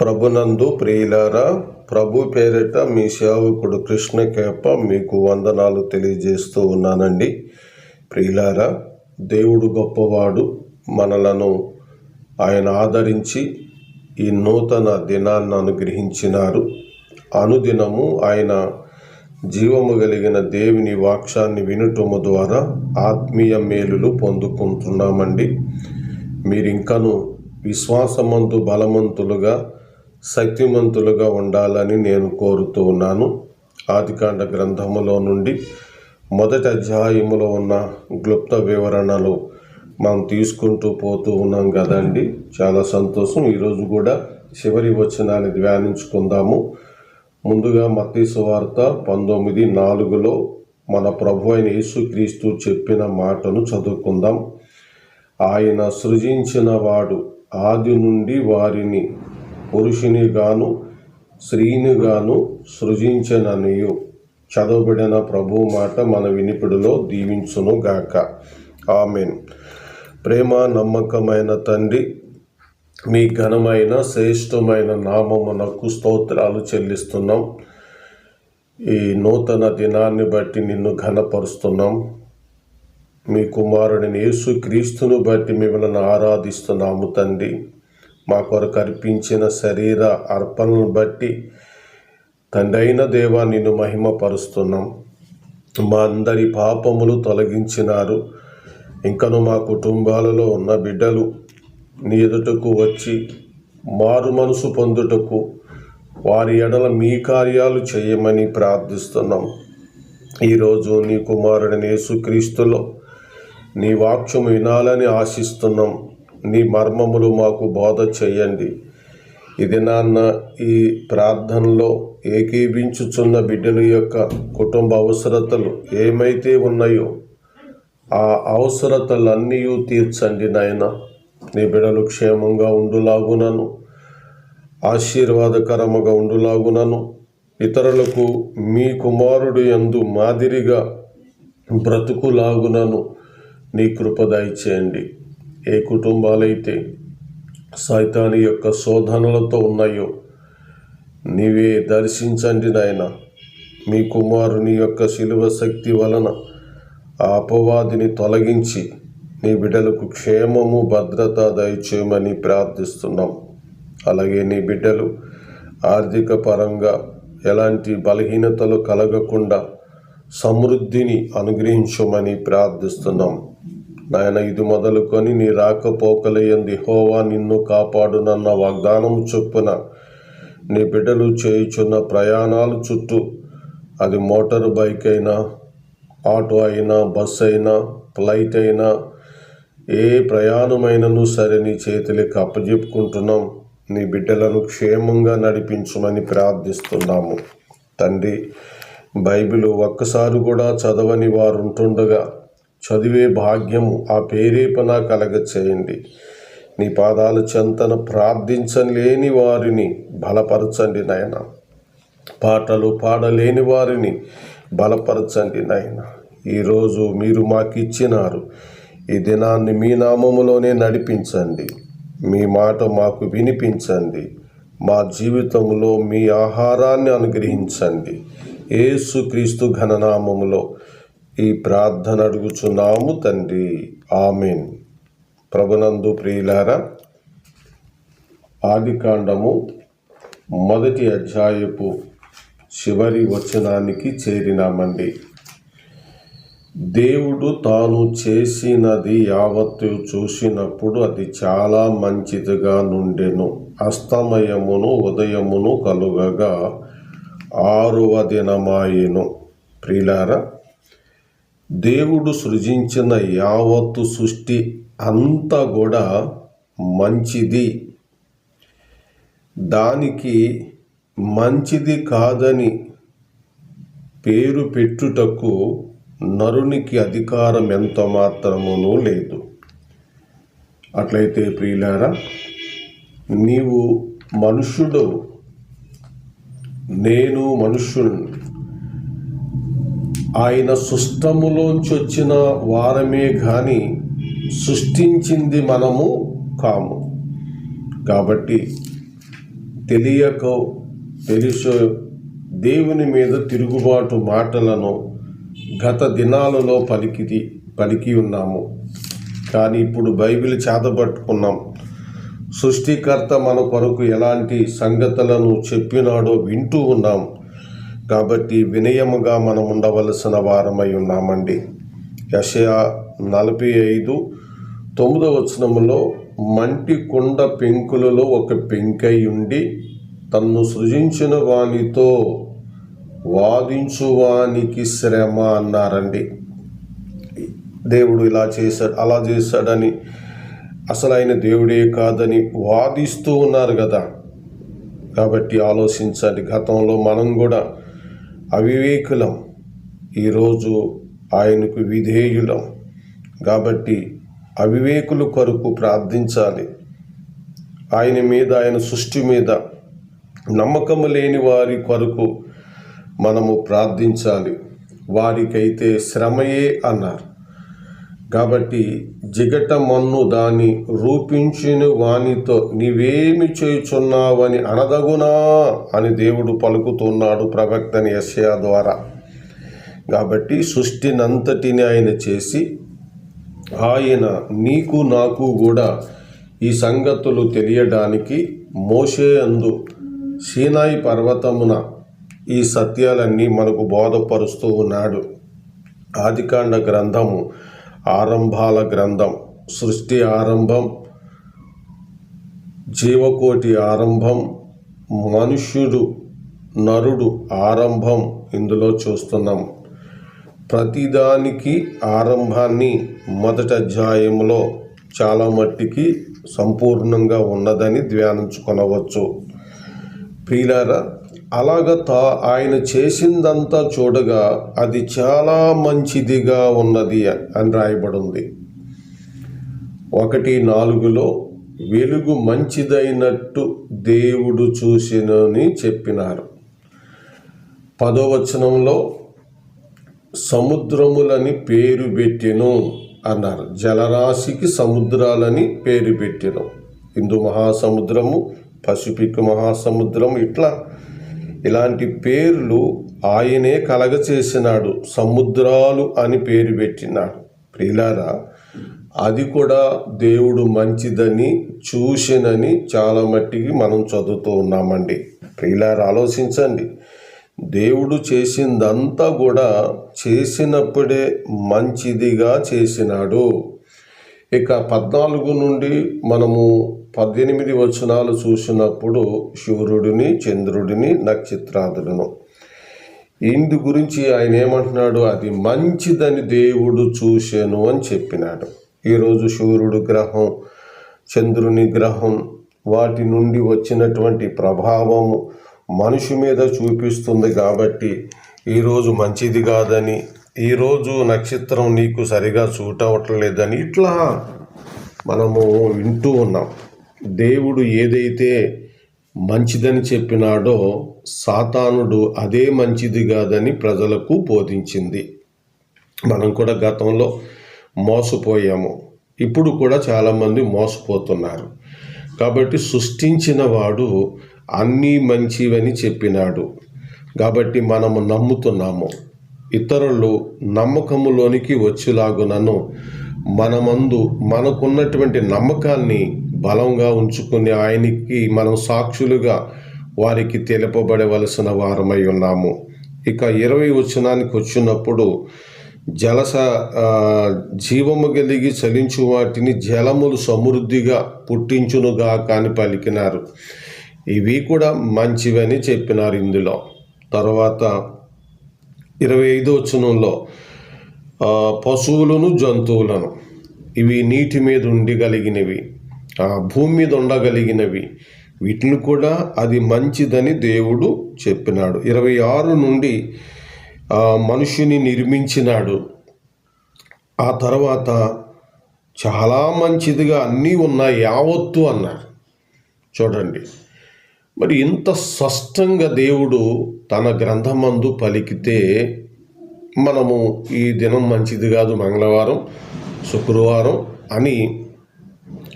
ప్రభునందు ప్రియులారా ప్రభు పేరిట మీ సేవకుడు కృష్ణకేప మీకు వందనాలు తెలియజేస్తూ ఉన్నానండి. ప్రియులారా దేవుడు గొప్పవాడు మనలను ఆయన ఆదరించి ఈ నూతన దినాన్ని అనుగ్రహించినారు. అనుదినము ఆయన జీవము కలిగిన దేవుని వాక్యాన్ని వినుటము ద్వారా ఆత్మీయ మేలులు పొందుకుంటున్నామండి. మీరింకను విశ్వాసమంతు బలవంతులుగా శక్తిమంతులుగా ఉండాలని నేను కోరుతూ ఉన్నాను. ఆదికాండ గ్రంథములో నుండి మొదటి అధ్యాయములో ఉన్న క్లుప్త వివరణలు మనం తీసుకుంటూ పోతూ ఉన్నాం కదండి. చాలా సంతోషం. ఈరోజు కూడా చివరి వచనాన్ని ధ్యానించుకుందాము. ముందుగా మత్తీసు వార్త పంతొమ్మిది నాలుగులో మన ప్రభు అయిన యేసుక్రీస్తు చెప్పిన మాటను చదువుకుందాం. ఆయన సృజించిన వాడు ఆది నుండి వారిని పురుషునిగాను స్త్రీనిగాను సృజించననియు. చదవబడిన ప్రభు మాట మన వినిపిడిలో దీవించును గాక. ఆమెన్. ప్రేమ నమ్మకమైన తండ్రి మీ ఘనమైన శ్రేష్టమైన నామమునకు స్తోత్రాలు చెల్లిస్తున్నాం. ఈ నూతన దినాన్ని బట్టి నిన్ను ఘనపరుస్తున్నాం. మీ కుమారుడిని యేసు క్రీస్తును బట్టి మిమ్మల్ని ఆరాధిస్తున్నాము తండ్రి. మా కొరకు అర్పించిన శరీర అర్పణను బట్టి తండ్రి దేవా నిన్ను మహిమపరుస్తున్నాం. మా అందరి పాపములు తొలగించినారు. ఇంకను మా కుటుంబాలలో ఉన్న బిడ్డలు నీ ఎదుటకు వచ్చి మారు మనసు పొందుటకు వారి ఎడల మీ కార్యాలు చేయమని ప్రార్థిస్తున్నాం. ఈరోజు నీ కుమారుడిని యేసుక్రీస్తులో నీ వాక్యం వినాలని ఆశిస్తున్నాం. నీ మర్మములు మాకు బోధ చేయండి. ఇది నాన్న ఈ ప్రార్థనలో ఏకీభించుచున్న బిడ్డల యొక్క కుటుంబ అవసరతలు ఏమైతే ఉన్నాయో ఆ అవసరతలన్నీ తీర్చండి నాయన. నీ బిడలు క్షేమంగా ఉండులాగునను ఆశీర్వాదకరముగా ఉండులాగునను. ఇతరులకు మీ కుమారుడు యందు మాదిరిగా బ్రతుకులాగునను నీ కృప దయచేయండి. ఏ కుటుంబాలైతే సైతాని యొక్క శోధనలతో ఉన్నాయో నీవే దర్శించండి నాయన. మీ కుమారుని యొక్క శిలువ శక్తి వలన ఆ అపవాదిని తొలగించి నీ బిడ్డలకు క్షేమము భద్రత దయచేయమని ప్రార్థిస్తున్నాం. అలాగే నీ బిడ్డలు ఆర్థిక పరంగా ఎలాంటి బలహీనతలు కలగకుండా సమృద్ధిని అనుగ్రహించమని ప్రార్థిస్తున్నాం. నాయన ఇది మొదలుకొని నీ రాకపోకలయ్యంది హోవా నిన్ను కాపాడునన్న వాగ్దానము చొప్పున నీ బిడ్డలు చేయుచున్న ప్రయాణాలు చుట్టూ అది మోటార్ బైక్ అయినా ఆటో అయినా బస్ అయినా ఫ్లైట్ అయినా ఏ ప్రయాణమైనను సరే నీ చేతులకి అప్పజెప్పుకుంటున్నాం. నీ బిడ్డలను క్షేమంగా నడిపించమని ప్రార్థిస్తున్నాము. తండ్రి బైబిల్ ఒక్కసారి కూడా చదవని వారు ఉంటుండగా చదివే భాగ్యము ఆ పేరేపన కలగ చేయండి నీ పాదాలు చెంతన ప్రార్థించలేని వారిని బలపరచండి నాయన. పాటలు పాడలేని వారిని బలపరచండి నాయన. ఈరోజు మీరు మాకు ఇచ్చినారు ఈ దినాన్ని మీ నామములోనే నడిపించండి. మీ మాట మాకు వినిపించండి. మా జీవితంలో మీ ఆహారాన్ని అనుగ్రహించండి. ఏసుక్రీస్తు ఘననామములో ఈ ప్రార్థన అడుగుచున్నాము తండ్రి. ఆమెన్. ప్రభునందు ప్రియులారా ఆదికాండము మొదటి అధ్యాయపు చివరి వచనానికి చేరినామండి. దేవుడు తాను చేసినది యావత్తు చూసినప్పుడు అది చాలా మంచిదిగా నుండెను. అస్తమయమును ఉదయమును కలుగగా ఆరవ దినమాయెను. ప్రియులారా దేవుడు సృజించిన యావత్తు సృష్టి అంతా కూడా మంచిది. దానికి మంచిది కాదని పేరు పెట్టుటకు నరునికి అధికారం ఎంత మాత్రమునూ లేదు. అట్లయితే ప్రియులారా నీవు మనుష్యుడు నేను మనుష్యుడిని ఆయన సుష్టములోంచి వచ్చిన వారమే కానీ సృష్టించింది మనము కాము. కాబట్టి తెలియక తెలుసో దేవుని మీద తిరుగుబాటు మాటలను గత దినాలలో పలికి పలికి ఉన్నాము. కానీ ఇప్పుడు బైబిల్ చేతబట్టుకున్నాం సృష్టికర్త మన కొరకు ఎలాంటి సంగతులను చెప్పినాడో వింటూ ఉన్నాం. కాబట్టి వినయముగా మనం ఉండవలసిన వారమై ఉన్నామండి. యషయా నలభై ఐదు తొమ్మిదవ వచనములో మంటి కుండ పెంకులలో ఒక పెంకై ఉండి తన్ను సృజించిన వానితో వాదించువానికి శ్రమ అన్నారండి. దేవుడు ఇలా చేశాడు అలా చేశాడని అసలు ఆయన దేవుడే కాదని వాదిస్తూ ఉన్నారు కదా. కాబట్టి ఆలోచించండి గతంలో మనం కూడా అవివేకులం. ఈరోజు ఆయనకు విధేయులం. కాబట్టి అవివేకుల కొరకు ప్రార్థించాలి. ఆయన మీద ఆయన సృష్టి మీద నమ్మకము లేని వారి కొరకు మనము ప్రార్థించాలి. వారికైతే శ్రమయే అన్నారు. కాబట్టి జిగట మన్ను దాని రూపించిన వానితో నీవేమి చేయుచున్నావని అనదగునా అని దేవుడు పలుకుతున్నాడు ప్రవక్తని యశయా ద్వారా. కాబట్టి సృష్టినంతటిని ఆయన చేసి ఆయన నీకు నాకు కూడా ఈ సంగతులు తెలియడానికి మోషే అందు సీనాయి పర్వతమున ఈ సత్యాలన్నీ మనకు బోధపరుస్తూ ఉన్నాడు. ఆదికాండ గ్రంథము ఆరంభాల గ్రంథం సృష్టి ఆరంభం జీవకోటి ఆరంభం మనుష్యుడు నరుడు ఆరంభం ఇందులో చూస్తున్నాం. ప్రతిదానికి ఆరంభాన్ని మొదటి అధ్యాయంలో చాలా మట్టికి సంపూర్ణంగా ఉన్నదని ధ్యానించుకొనవచ్చు. ప్రియులారా అలాగ తా ఆయన చేసిందంతా చూడగా అది చాలా మంచిదిగా ఉన్నది అని రాయబడింది. ఒకటి నాలుగులో వెలుగు మంచిదైనట్టు దేవుడు చూసినని చెప్పినారు. పదోవచనంలో సముద్రములని పేరు పెట్టెను అన్నారు. జలరాశికి సముద్రాలని పేరు పెట్టెను. హిందూ మహాసముద్రము పసిఫిక్ మహాసముద్రం ఇట్లా ఇలాంటి పేర్లు ఆయనే కలగచేసినాడు సముద్రాలు అని పేరు పెట్టినాడు. ప్రియులారా అది కూడా దేవుడు మంచిదని చూసినని చాలా మట్టికి మనం చదువుతూ ఉన్నామండి. ప్రియులారా ఆలోచించండి. దేవుడు చేసిందంతా కూడా చేసినప్పుడే మంచిదిగా చేసినాడు. ఇక పద్నాలుగు నుండి మనము పద్దెనిమిది వచనాలు చూసినప్పుడు సూర్యుడిని చంద్రుడిని నక్షత్రాదులను. ఇందు గురించి ఆయన ఏమంటున్నాడు? అది మంచిదని దేవుడు చూశాను అని చెప్పినాడు. ఈరోజు సూర్యుడు గ్రహం చంద్రుని గ్రహం వాటి నుండి వచ్చినటువంటి ప్రభావము మనిషి మీద చూపిస్తుంది కాబట్టి ఈరోజు మంచిది కాదని ఈరోజు నక్షత్రం నీకు సరిగా సూట్ అవ్వట్లేదని ఇట్లా మనము వింటూ ఉన్నాం. దేవుడు ఏదైతే మంచిదని చెప్పినాడో సాతానుడు అదే మంచిది కాదని ప్రజలకు బోధించింది. మనం కూడా గతంలో మోసపోయాము. ఇప్పుడు కూడా చాలామంది మోసపోతున్నారు. కాబట్టి సృష్టించిన వాడు అన్నీ మంచివని చెప్పినాడు. కాబట్టి మనము నమ్ముతున్నాము. ఇతరులు నమ్మకములోనికి వచ్చేలాగునను మనమందు మనకున్నటువంటి నమ్మకాన్ని బలంగా ఉంచుకుని ఆయనకి మనం సాక్షులుగా వారికి తెలుపబడవలసిన వారమై ఉన్నాము. ఇక ఇరవై వచనానికి వచ్చినప్పుడు జలస జీవము కలిగి చలించు వాటిని జలములు సమృద్ధిగా పుట్టించునుగా కాని పలికినారు. ఇవి కూడా మంచివని చెప్పినారు ఇందులో. తర్వాత ఇరవై ఐదో వచనంలో పశువులను జంతువులను ఇవి నీటి మీద ఉండగలిగినవి ఆ, భూమి మీద ఉండగలిగినవి వీటిని కూడా అది మంచిదని దేవుడు చెప్పినాడు. ఇరవై ఆరు నుండి మనుషుని నిర్మించినాడు. ఆ తర్వాత చాలా మంచిదిగా అన్నీ ఉన్నాయి యావత్తు అన్నారు. చూడండి. మరి ఇంత స్పష్టంగా దేవుడు తన గ్రంథమందు పలికితే మనము ఈ దినం మంచిది కాదు మంగళవారం శుక్రవారం అని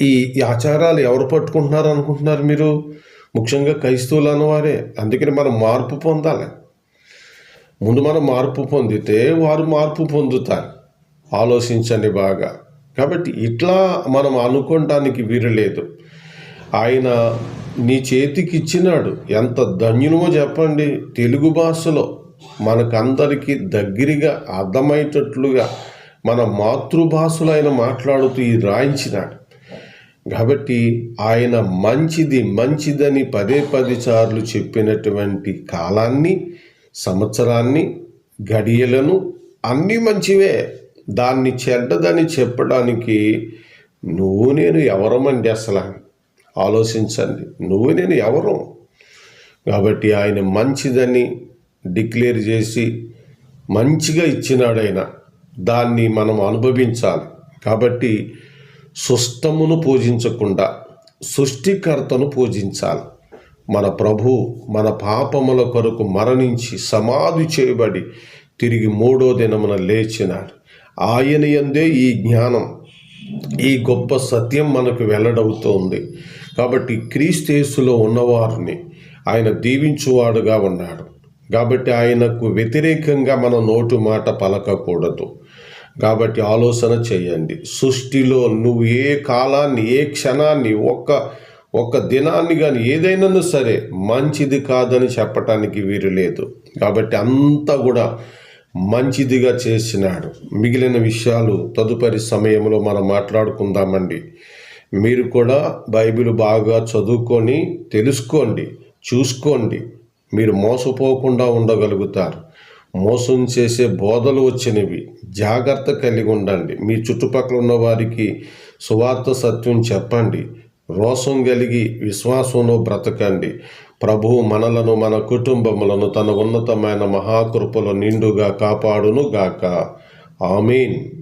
ఈ ఈ ఆచారాలు ఎవరు పట్టుకుంటున్నారు అనుకుంటున్నారు మీరు? ముఖ్యంగా క్రైస్తవులు అన్నవారే. అందుకని మనం మార్పు పొందాలి. ముందు మనం మార్పు పొందితే వారు మార్పు పొందుతారు. ఆలోచించండి బాగా. కాబట్టి ఇట్లా మనం అనుకోవడానికి వీరలేదు లేదు. ఆయన నీ చేతికి ఇచ్చినాడు. ఎంత ధన్యునమో చెప్పండి. తెలుగు భాషలో మనకందరికీ దగ్గరగా అర్థమయ్యేటట్లుగా మన మాతృభాషలో ఆయన మాట్లాడుతూ ఈ రాయించినాడు. కాబట్టి ఆయన మంచిది మంచిదని పదే పది సార్లు చెప్పినటువంటి కాలాన్ని సంవత్సరాన్ని గడియలను అన్నీ మంచివే. దాన్ని చెడ్డదని చెప్పడానికి నువ్వు నేను ఎవరమండి అసలు? ఆలోచించండి. నువ్వు నేను ఎవరు? కాబట్టి ఆయన మంచిదని డిక్లేర్ చేసి మంచిగా ఇచ్చినాడు ఆయన. దాన్ని మనం అనుభవించాలి. కాబట్టి సుష్టమును పూజించకుండా సృష్టికర్తను పూజించాలి. మన ప్రభు మన పాపముల కొరకు మరణించి సమాధి చేయబడి తిరిగి మూడో దినమున లేచినాడు. ఆయన ఎందే ఈ జ్ఞానం ఈ గొప్ప సత్యం మనకు వెల్లడవుతోంది. కాబట్టి క్రీస్తేసులో ఉన్నవారిని ఆయన దీవించువాడుగా ఉన్నాడు. కాబట్టి ఆయనకు వ్యతిరేకంగా మన నోటు మాట పలకకూడదు. కాబట్టి ఆలోచన చేయండి. సృష్టిలో నువ్వు ఏ కాలాన్ని ఏ క్షణాన్ని ఒక్క ఒక్క దినాన్ని కానీ ఏదైనా సరే మంచిది కాదని చెప్పటానికి వీరు లేదు. కాబట్టి అంతా కూడా మంచిదిగా చేసినాడు. మిగిలిన విషయాలు తదుపరి సమయంలో మనం మాట్లాడుకుందామండి. మీరు కూడా బైబిల్ బాగా చదువుకొని తెలుసుకోండి చూసుకోండి. మీరు మోసపోకుండా ఉండగలుగుతారు. మోసం చేసే బోధలు వచ్చినవి. జాగ్రత్త కలిగి ఉండండి. మీ చుట్టుపక్కల ఉన్న వారికి సువార్త సత్యం చెప్పండి. రోషం కలిగి విశ్వాసంలో బ్రతకండి. ప్రభువు మనలను మన కుటుంబములను తన ఉన్నతమైన మహాకృపలో నిండుగా కాపాడును గాక ఆమెన్.